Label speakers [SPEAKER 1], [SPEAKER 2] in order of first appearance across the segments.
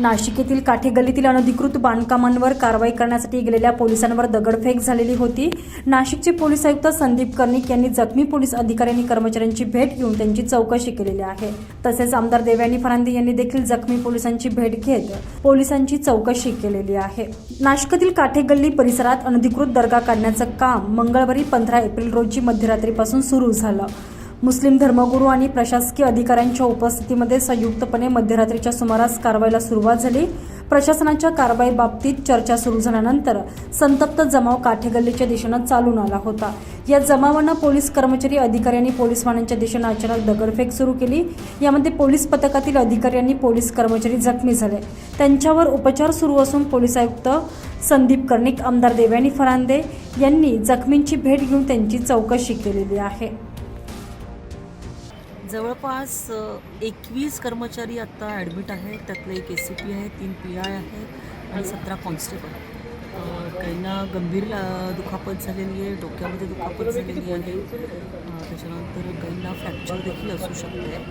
[SPEAKER 1] नाशिक येथील काठे गल्लीतील अनधिकृत बांधकामांवर कारवाई करण्यासाठी गेलेल्या पोलिसांवर दगडफेक झालेली होती. नाशिकचे पोलीस आयुक्त संदीप कर्णिक यांनी जखमी पोलीस अधिकाऱ्यांनी कर्मचाऱ्यांची भेट घेऊन त्यांची चौकशी केलेली आहे. तसेच आमदार देवयानी फरांदे यांनी देखील जखमी पोलिसांची भेट घेत पोलिसांची चौकशी केलेली आहे. नाशिकातील काठे गल्ली परिसरात अनधिकृत दर्गा काढण्याचं काम मंगळवारी पंधरा एप्रिल रोजी मध्यरात्रीपासून सुरू झालं. मुस्लिम धर्मगुरू आणि प्रशासकीय अधिकाऱ्यांच्या उपस्थितीमध्ये संयुक्तपणे मध्यरात्रीच्या सुमारास कारवाईला सुरुवात झाली. प्रशासनाच्या कारवाई बाबतीत चर्चा सुरू झाल्यानंतर संतप्त जमाव काठेगल्लीच्या दिशेनं चालून आला होता. या जमावानं पोलीस कर्मचारी अधिकाऱ्यांनी पोलीस वाहनांच्या दिशेनं अचानक दगडफेक सुरू केली. यामध्ये पोलीस पथकातील अधिकारी आणि पोलीस कर्मचारी जखमी झाले. त्यांच्यावर उपचार सुरू असून पोलीस आयुक्त संदीप कर्णिक आमदार देवयानी फरांदे यांनी जखमींची भेट घेऊन त्यांची चौकशी केलेली आहे.
[SPEAKER 2] जवळपास एकवीस कर्मचारी आत्ता ॲडमिट आहेत. त्यातले एक एस सी पी आहे तीन पी आय आहेत आणि सतरा कॉन्स्टेबल काहींना गंभीर दुखापत झालेली आहे डोक्यामध्ये दुखापत झालेली आहे. त्याच्यानंतर काहींना फ्रॅक्चर देखील असू शकते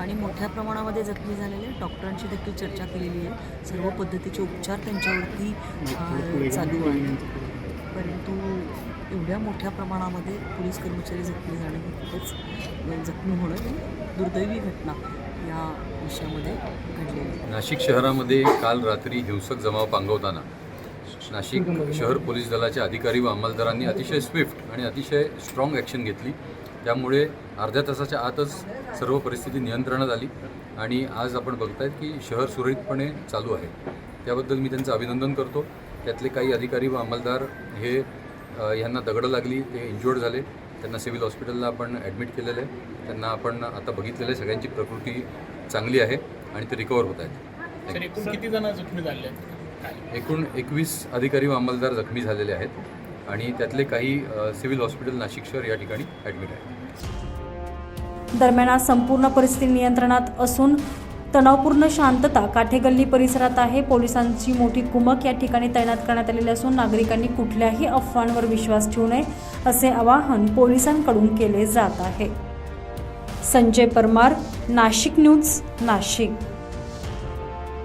[SPEAKER 2] आणि मोठ्या प्रमाणामध्ये जखमी झालेले डॉक्टरांची देखील चर्चा केलेली आहे. सर्व पद्धतीचे उपचार त्यांच्यावरती चालू आहेत. परंतु एवढ्या मोठ्या प्रमाणामध्ये पोलीस कर्मचारी जखमी जाणे खूपच जखमी होणं ही दुर्दैवी घटना या विषयामध्ये घडलेली
[SPEAKER 3] नाशिक शहरामध्ये काल रात्री हिंसक जमाव पांगवताना नाशिक शहर पोलीस दलाच्या अधिकारी व अंमलदारांनी अतिशय स्विफ्ट आणि अतिशय स्ट्रॉंग ॲक्शन घेतली. त्यामुळे अर्ध्या तासाच्या आतच सर्व परिस्थिती नियंत्रणात आली आणि आज आपण बघतायत की शहर सुरळीतपणे चालू आहे. त्याबद्दल मी त्यांचं अभिनंदन करतो. त्यातले काही अधिकारी व अंमलदार हे यांना दगडं लागली ते इंज्युअर्ड झाले. त्यांना सिव्हिल हॉस्पिटलला आपण ॲडमिट केलेलं आहे. त्यांना आपण आता बघितलेलं आहे सगळ्यांची प्रकृती चांगली आहे आणि ते रिकवर होत आहेत.
[SPEAKER 4] सर एकूण किती जण जखमी झाले आहेत?
[SPEAKER 3] एकूण एकवीस अधिकारी व अंमलदार जखमी झालेले आहेत आणि त्यातले काही सिव्हिल हॉस्पिटल नाशिक शहर या ठिकाणी ॲडमिट आहेत.
[SPEAKER 1] दरम्यान आज संपूर्ण परिस्थिती नियंत्रणात असून तणावपूर्ण शांतता काठेगल्ली परिसरात आहे. पोलिसांची मोठी कुमक या ठिकाणी तैनात करण्यात आलेली असून नागरिकांनी कुठल्याही अफवांवर विश्वास ठेवू नये असे आवाहन पोलिसांकडून केले जात आहे. संजय परमार नाशिक न्यूज नाशिक.